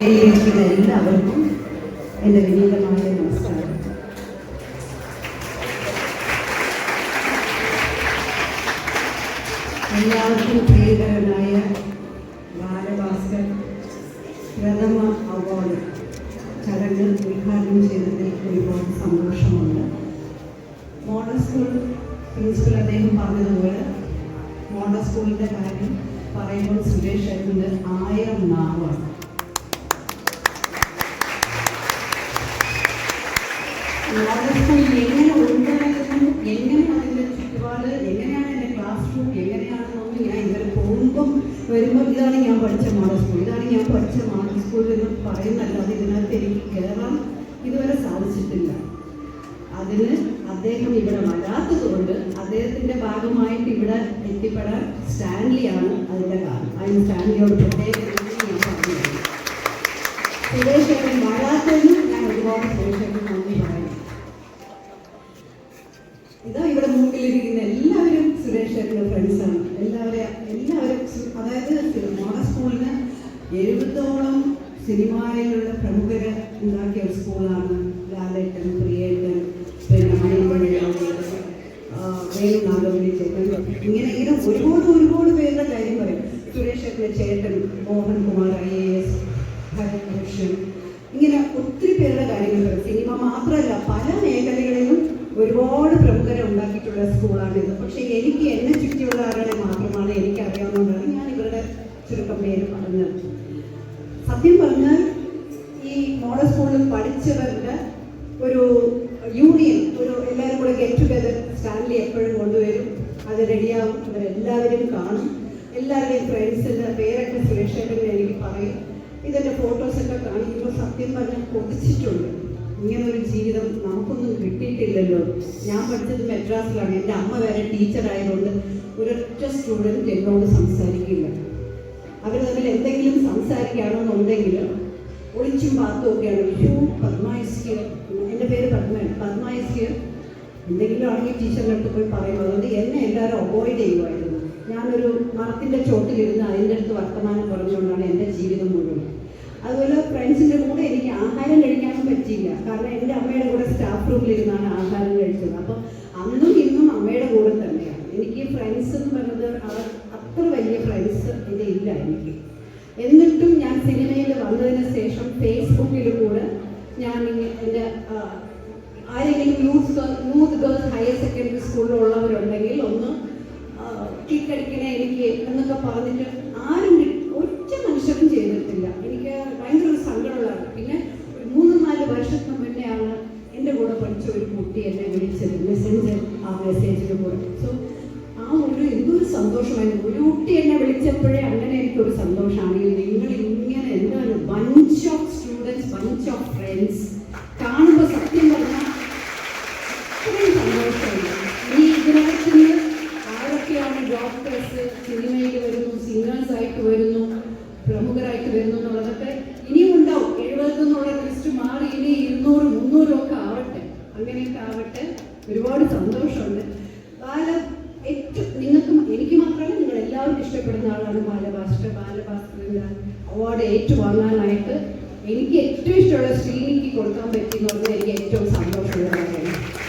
എല്ലാവർക്കും എന്റെ വിനീതമായ നമസ്കാരം. എല്ലാവർക്കും പ്രിയകരനായ ബാലഭാസ്കർ പ്രഥമ അവാർഡ് ചടങ്ങ് ഉദ്ഘാടനം ചെയ്തതിൽ ഒരുപാട് സന്തോഷമുണ്ട്. മോഡൽ സ്കൂൾ പ്രിൻസിപ്പൽ അദ്ദേഹം പറഞ്ഞതുപോലെ മോഡൽ സ്കൂളിന്റെ കാര്യം പറയുമ്പോൾ സുരേഷ് ഏട്ടന്റെ ആയിരം നാവാണ്. പഠിച്ച ഇതാണ് ഞാൻ പഠിച്ച മോഡൽ സ്കൂളിൽ എന്ന് പറയുന്നല്ലാതെ ഇതിനകത്ത് എനിക്ക് കയറാൻ ഇതുവരെ സാധിച്ചിട്ടില്ല. അതിന് അദ്ദേഹം ഇവിടെ വരാത്തതുകൊണ്ട് അദ്ദേഹത്തിന്റെ ഭാഗമായിട്ട് ഇവിടെ എത്തിപ്പെടാൻ സ്റ്റാൻലിയാണ് അതിന്റെ കാരണം. അതിന് സ്റ്റാൻലിയോട് പ്രത്യേക സുരേഷ് ഏട്ടൻ വരാത്തതിനും ഞാൻ ഒരുപാട് സുരേഷ് ഏട്ടൻ നന്ദി പറയുന്നു. ഇതാ ഇവിടെ മുമ്പിലിരിക്കുന്ന എല്ലാവരും സുരേഷ് ഏട്ടന്റെ ഫ്രണ്ട്സാണ് എല്ലാവരും എല്ലാവരും അതായത് എഴുപതോളം സിനിമയിലുള്ള പ്രമുഖരെ ഉണ്ടാക്കിയ ഒരു സ്കൂളാണ് ലാലേട്ടൻ പ്രിയേട്ടൻ പിന്നെ ചേട്ടൻ. ഇങ്ങനെ ഇങ്ങനെ ഒരുപാട് ഒരുപാട് പേരുടെ കാര്യം പറയും. സുരേഷ് ചേട്ടൻ Mohankumar I A S Harikrishnan. ഇങ്ങനെ ഒത്തിരി പേരുടെ കാര്യങ്ങൾ പറയും. സിനിമ മാത്രമല്ല പല മേഖലകളിലും ഒരുപാട് പ്രമുഖരെ ഉണ്ടാക്കിയിട്ടുള്ള സ്കൂളാണിത്. പക്ഷേ എനിക്ക് എന്നെ ചുറ്റിയുള്ള ആളുകളെ പഠിച്ചവരുടെ ഒരു യൂണിയൻ ഒരു എല്ലാവരും കൂടെ ഗെറ്റ് ടുഗദർ സ്റ്റാൻലി എപ്പോഴും കൊണ്ടുവരും. അത് റെഡിയാവും അവരെല്ലാവരും കാണും. എല്ലാവരുടെയും ഫ്രണ്ട്സിന്റെ പേരൊക്കെ സുരക്ഷേട്ടൻ എനിക്ക് പറയും. ഇതിന്റെ ഫോട്ടോസൊക്കെ കാണിക്കുമ്പോൾ സത്യം പറഞ്ഞാൽ കൊതിച്ചിട്ടുണ്ട്. ഇങ്ങനൊരു ജീവിതം നമുക്കൊന്നും കിട്ടിയിട്ടില്ലല്ലോ. ഞാൻ പഠിച്ചത് മെഡ്രാസിലാണ് എന്റെ അമ്മ വരെ ടീച്ചറായതുകൊണ്ട് ഒരൊറ്റ സ്റ്റുഡന്റ് എന്നോട് സംസാരിക്കില്ല. അവർ തമ്മിൽ എന്തെങ്കിലും സംസാരിക്കുകയാണെന്നുണ്ടെങ്കിൽ ഒളിച്ചും പാത്തുമൊക്കെയാണ് ഒക്കെയാണ്. യു പത്മായസ്കിയർ എന്റെ പേര് പത്മയാണ് പത്മായസ്കിയർ എന്തെങ്കിലും ആണെങ്കിൽ ടീച്ചറിന്റെ അടുത്ത് പോയി പറയും അതുകൊണ്ട് എന്നെ എല്ലാവരും അവോയ്ഡ് ചെയ്യുമായിരുന്നു. ഞാനൊരു മരത്തിന്റെ ചോട്ടിലിരുന്ന് അതിന്റെ അടുത്ത് വർത്തമാനം പറഞ്ഞുകൊണ്ടാണ് എന്റെ ജീവിതം മുഴുവൻ. അതുപോലെ ഫ്രണ്ട്സിന്റെ കൂടെ എനിക്ക് ആഹാരം കഴിക്കാനും പറ്റിയില്ല. കാരണം എന്റെ അമ്മയുടെ കൂടെ സ്റ്റാഫ് റൂമിലിരുന്നാണ് ആഹാരം കഴിച്ചത്. അപ്പം അന്നും ഇന്നും അമ്മയുടെ കൂടെ തന്നെയാണ്. എനിക്ക് ഫ്രണ്ട്സ് എന്ന് പറയുന്നത് അവർ അത്ര വലിയ ഫ്രണ്ട്സ് എന്റെ ഇല്ല എനിക്ക്. എന്നിട്ടും ഞാൻ സിനിമയിൽ വന്നതിന് ശേഷം ഫേസ്ബുക്കിൽ കൂടെ ഞാൻ എന്റെ ആരെങ്കിലും youth youth girls higher secondary സ്കൂളിലുള്ളവരുണ്ടെങ്കിൽ ഒന്ന് അടിക്കണേ എനിക്ക് എന്നൊക്കെ പറഞ്ഞിട്ട് ആരും ഒറ്റ മനുഷ്യരും ചെയ്തിട്ടില്ല. എനിക്ക് ഭയങ്കര ഒരു സങ്കടമുള്ളതാണ്. പിന്നെ മൂന്ന് നാല് വർഷത്തിന് മുന്നെയാണ് എന്റെ കൂടെ പഠിച്ച ഒരു കുട്ടി എന്നെ വിളിച്ചത്. മെസ്സഞ്ചർ ആ മെസ്സേജിന് കൂടെ. സോ സന്തോഷമായിരുന്നു. ഒരു കുട്ടി എന്നെ വിളിച്ചപ്പോഴേ അങ്ങനെ എനിക്കൊരു സന്തോഷമാണെങ്കിൽ നിങ്ങൾ ഇങ്ങനെ എന്താണ് bunch of students bunch of friends കാണുമ്പോൾ സത്യം പറഞ്ഞാൽ അത്രയും സന്തോഷമുണ്ട് ഈ ഇതിനകത്ത് ആരൊക്കെയാണ് ഡോക്ടേഴ്സ് സിനിമയിൽ വരുന്നു സിംഗേഴ്സ് ആയിട്ട് വരുന്നു പ്രമുഖരായിട്ട് വരുന്നു എന്നുള്ളതൊക്കെ ഇനിയും ഉണ്ടാവും. എഴുപത് എന്നുള്ള ലിസ്റ്റ് മാറി ഇനി ഇരുന്നൂറ് മുന്നൂറും ഒക്കെ ആവട്ടെ. അങ്ങനെയൊക്കെ ആവട്ടെ. ഒരുപാട് സന്തോഷമുണ്ട് ബാല ഏറ്റവും നിങ്ങൾക്കും എനിക്ക് മാത്രമല്ല നിങ്ങൾ എല്ലാവർക്കും ഇഷ്ടപ്പെടുന്ന ആളാണ് ബാലഭാസ്കർ ബാലഭാസ്കറിന്റെ ഏറ്റുവാങ്ങാനായിട്ട് എനിക്ക് ഏറ്റവും ഇഷ്ടമുള്ള ശ്രീനിക്ക് കൊടുക്കാൻ പറ്റിയെന്ന് പറഞ്ഞാൽ എനിക്ക് ഏറ്റവും സന്തോഷമുള്ള കാര്യമാണ്